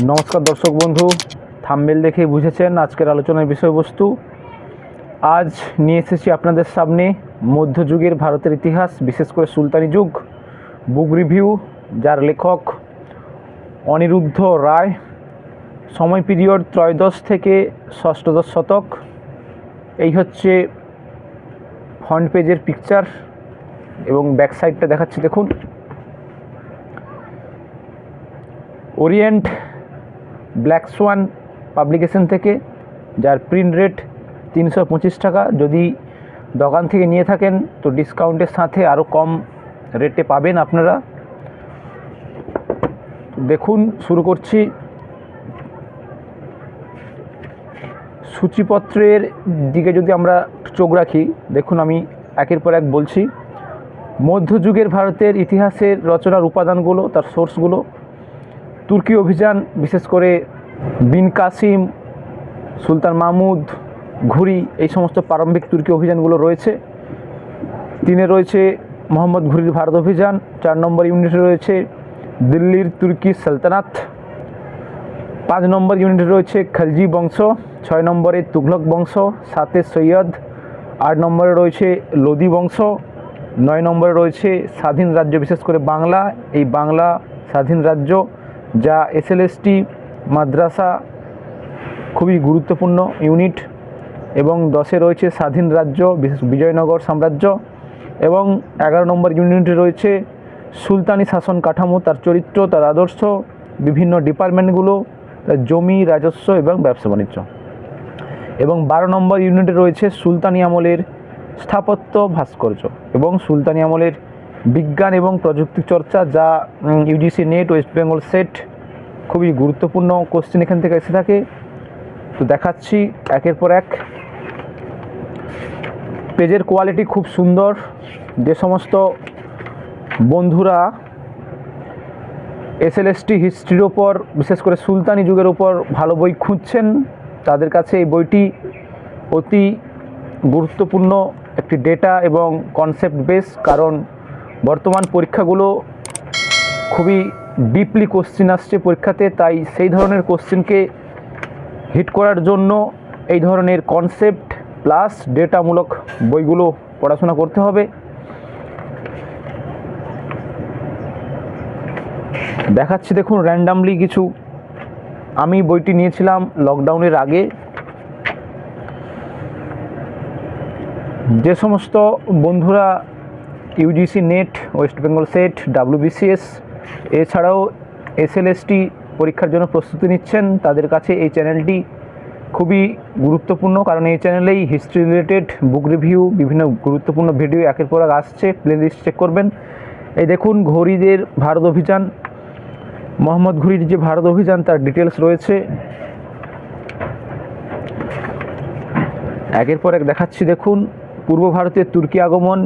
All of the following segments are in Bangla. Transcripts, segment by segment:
নমস্কার দর্শক বন্ধু থাম্বেল দেখে বুঝেছেন আজকের আলোচনার বিষয়বস্তু। আজ নিয়ে এসেছি আপনাদের সামনে মধ্যযুগের ভারতের ইতিহাস, বিশেষ করে সুলতানি যুগ, বুক রিভিউ, যার লেখক অনিরুদ্ধ রায়, সময় পিরিয়ড ত্রয়োদশ থেকে ষষ্ঠদশ শতক। এই হচ্ছে ফ্রন্ট পেজের পিকচার এবং ব্যাক সাইডটা দেখাচ্ছি, দেখুন। ওরিয়েন্ট ব্ল্যাক সোয়ান পাবলিকেশন থেকে, যার প্রিন্ট রেট তিনশো পঁচিশ টাকা। যদি দোকান থেকে নিয়ে থাকেন, তো ডিসকাউন্টের সাথে আরও কম রেটে পাবেন আপনারা। দেখুন, শুরু করছি। সূচিপত্রের দিকে যদি আমরা চোখ রাখি, দেখুন আমি একের পর এক বলছি। মধ্যযুগের ভারতের ইতিহাসের রচনার উপাদানগুলো, তার সোর্সগুলো তুর্কি অভিযান, বিশেষ করে বিন কাসিম, সুলতান মাহমুদ, ঘুরি, এই সমস্ত প্রারম্ভিক তুর্কি অভিযানগুলো রয়েছে। তিনে রয়েছে মোহাম্মদ ঘুরির ভারত অভিযান, চার নম্বর ইউনিটে রয়েছে দিল্লির তুর্কি সালতানাত, পাঁচ নম্বর ইউনিটে রয়েছে খালজি বংশ, ছয় নম্বরে তুঘলক বংশ, সাতে সৈয়দ, আট নম্বরে রয়েছে লোদি বংশ, নয় নম্বরে রয়েছে স্বাধীন রাজ্য, বিশেষ করে বাংলা, এই বাংলা স্বাধীন রাজ্য যা এসএলএসটি মাদ্রাসা খুবই গুরুত্বপূর্ণ ইউনিট এবং দশে রয়েছে স্বাধীন রাজ্য, বিশেষ বিজয়নগর সাম্রাজ্য এবং এগারো নম্বর ইউনিটে রয়েছে সুলতানি শাসন কাঠামো, তার চরিত্র, তার আদর্শ, বিভিন্ন ডিপার্টমেন্টগুলো, তার জমি, রাজস্ব এবং ব্যবসা বাণিজ্য। এবং বারো নম্বর ইউনিটে রয়েছে সুলতানি আমলের স্থাপত্য ভাস্কর্য এবং সুলতানি আমলের বিজ্ঞান এবং প্রযুক্তি চর্চা, যা UGC NET West Bengal SET খুবই গুরুত্বপূর্ণ কোশ্চেন এখান থেকে এসে থাকে। তো দেখাচ্ছি একের পর এক। পেজের কোয়ালিটি খুব সুন্দর। যে সমস্ত বন্ধুরা এস এসএলএসটি হিস্ট্রির ওপর বিশেষ করে সুলতানি যুগের ওপর ভালো বই খুঁজছেন, তাদের কাছে এই বইটি অতি গুরুত্বপূর্ণ একটি ডেটা এবং কনসেপ্ট বেস কারণ বর্তমান পরীক্ষাগুলো খুবই ডিপলি কোশ্চিন আসছে পরীক্ষাতে, তাই সেই ধরনের কোশ্চিনকে হিট করার জন্য এই ধরনের কনসেপ্ট প্লাস ডেটামূলক বইগুলো পড়াশোনা করতে হবে। দেখাচ্ছি দেখুন র্যান্ডামলি কিছু। আমি বইটি নিয়েছিলাম লকডাউনের আগে। যে সমস্ত বন্ধুরা UGC NET West Bengal SET WBCS এছাড়াও এসএলএসটি পরীক্ষার জন্য প্রস্তুতি নিচ্ছেন। তাদের কাছে এই চ্যানেলটি খুবই গুরুত্বপূর্ণ, কারণ এই চ্যানেলেই হিস্ট্রি রিলেটেড বুক রিভিউ বিভিন্ন গুরুত্বপূর্ণ ভিডিও একের পর এক আসছে। প্লে লিস্ট চেক করবেন। এই দেখুন, ঘড়িদের ভারত অভিযান। মোহাম্মদ ঘুরির যে ভারত অভিযান, তার ডিটেলস রয়েছে। একের পর এক দেখাচ্ছি, দেখুন। পূর্ব ভারতের তুর্কি আগমন।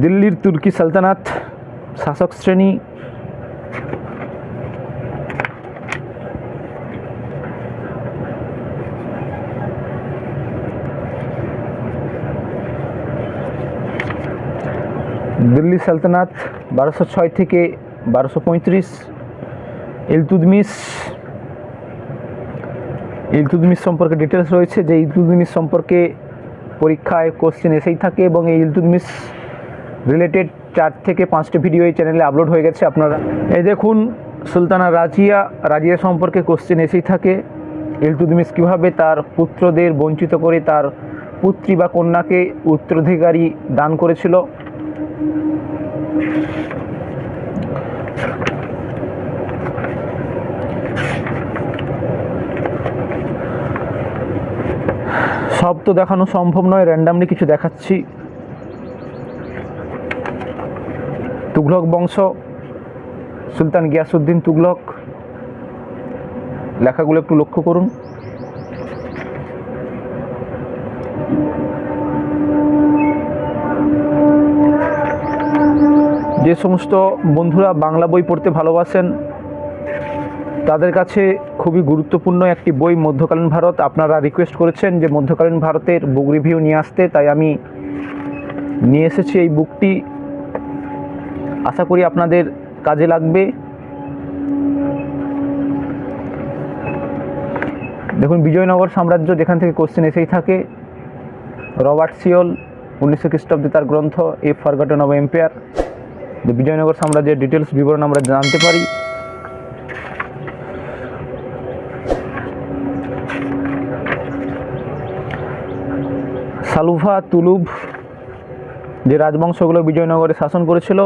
দিল্লির তুর্কি সালতানাত শাসক শ্রেণি। দিল্লি সালতানাত বারোশো ছয় থেকে বারোশো পঁয়ত্রিশ। ইলতুদমিস ইলতুদমিস সম্পর্কে ডিটেলস রয়েছে যে ইলতুদমিস সম্পর্কে পরীক্ষায় কোশ্চেন এসেই থাকে এবং এই ইলতুদমিস রিলেটেড চার থেকে পাঁচটি ভিডিও এই চ্যানেলে আপলোড হয়ে গেছে আপনারা। এই দেখুন, সুলতানা রাজিয়া রাজিয়া সম্পর্কে কোশ্চেন এসেই থাকে। ইলতুদমিস কীভাবে তার পুত্রদের বঞ্চিত করে তার পুত্রী বা কন্যাকে উত্তরাধিকারী দান করেছিল? সব তো দেখানো সম্ভব নয় র্যান্ডামলি কিছু দেখাচ্ছি। তুঘলক বংশ, সুলতান গিয়াসুদ্দিন তুঘলক। লেখাগুলো একটু লক্ষ্য করুন। যে সমস্ত বন্ধুরা বাংলা বই পড়তে ভালোবাসেন, তাদের কাছে খুবই গুরুত্বপূর্ণ একটি বই, মধ্যকালীন ভারত। আপনারা রিকোয়েস্ট করেছেন যে মধ্যকালীন ভারতের বুক রিভিউ নিয়ে আসতে, তাই আমি নিয়ে এসেছি এই বুকটি আশা করি আপনাদের কাজে লাগবে। দেখুন, বিজয়নগর সাম্রাজ্য যেখান থেকে কোশ্চেন এসেই থাকে, রবার্ট সিওল, উনিশশো খ্রিস্টাব্দে তার গ্রন্থ a forgotten of empire. Vijayanagara সাম্রাজ্যের ডিটেলস বিবরণ আমরা জানতে পারি। সালুভা তুলুভ যে রাজবংশগুলো বিজয়নগরে শাসন করেছিল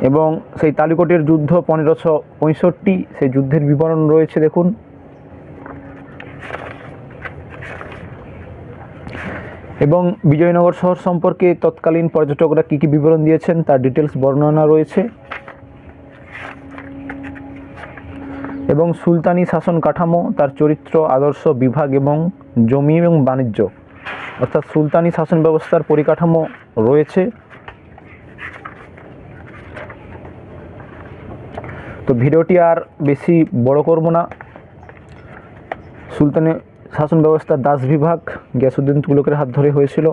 এবং সেই তালিকটের যুদ্ধ পনেরোশো পঁয়ষট্টি, সেই যুদ্ধের বিবরণ রয়েছে, দেখুন। এবং বিজয়নগর শহর সম্পর্কে তৎকালীন পর্যটকরা কী কী বিবরণ দিয়েছেন, তার ডিটেলস বর্ণনা রয়েছে। এবং সুলতানি শাসন কাঠামো, তার চরিত্র, আদর্শ, বিভাগ এবং জমি এবং বাণিজ্য। অর্থাৎ সুলতানি শাসন ব্যবস্থার পরিকাঠামো রয়েছে। তো ভিডিওটি আর বেশি বড় করব না। সুলতানি শাসন ব্যবস্থার দাস বিভাগ গ্যাসুদ্দিন তুগলকের হাত ধরে হয়েছিল।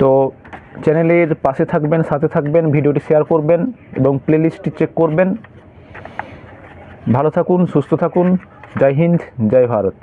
তো চ্যানেলের পাশে থাকবেন, সাথে থাকবেন, ভিডিওটি শেয়ার করবেন এবং প্লেলিস্টটি চেক করবেন। ভালো থাকুন, সুস্থ থাকুন। জয় হিন্দ, জয় ভারত।